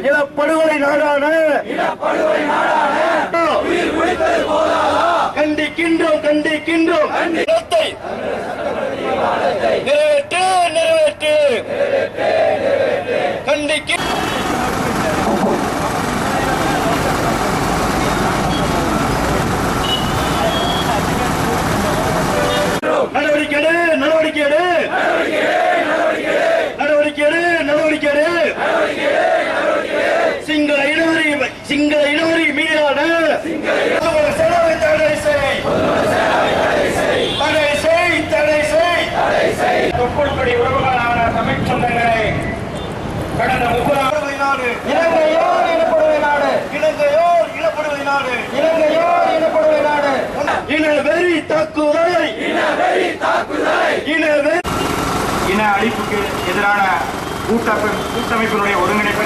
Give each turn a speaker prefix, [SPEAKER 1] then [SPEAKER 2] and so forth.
[SPEAKER 1] இனப்படுகொலை நாடான கண்டிக்கின்றோம் கண்டிக்கின்றோம். நிறைவேற்று நிறைவேற்று. கண்டிக்க சிங்கள இனவரி மீதான செலவை தடை செய். தடை செய் தடை செய்.
[SPEAKER 2] தொப்புள்படி உறவுகளான தமிழ் சொந்தங்களை கடந்த முப்பது
[SPEAKER 1] நாடு.
[SPEAKER 3] இலங்கையோர் இனப்படுகொலை நாடு.
[SPEAKER 1] இலங்கையோர் இனப்படுகொலை நாடு.
[SPEAKER 3] இலங்கையோர் இனப்படுகொலை நாடு.
[SPEAKER 1] இனவெறி தாக்குதலை. இனவெறி
[SPEAKER 2] இன அழிப்புக்கு எதிரான கூட்டமைப்பு கூட்டமைப்பினுடைய ஒருங்கிணைப்பு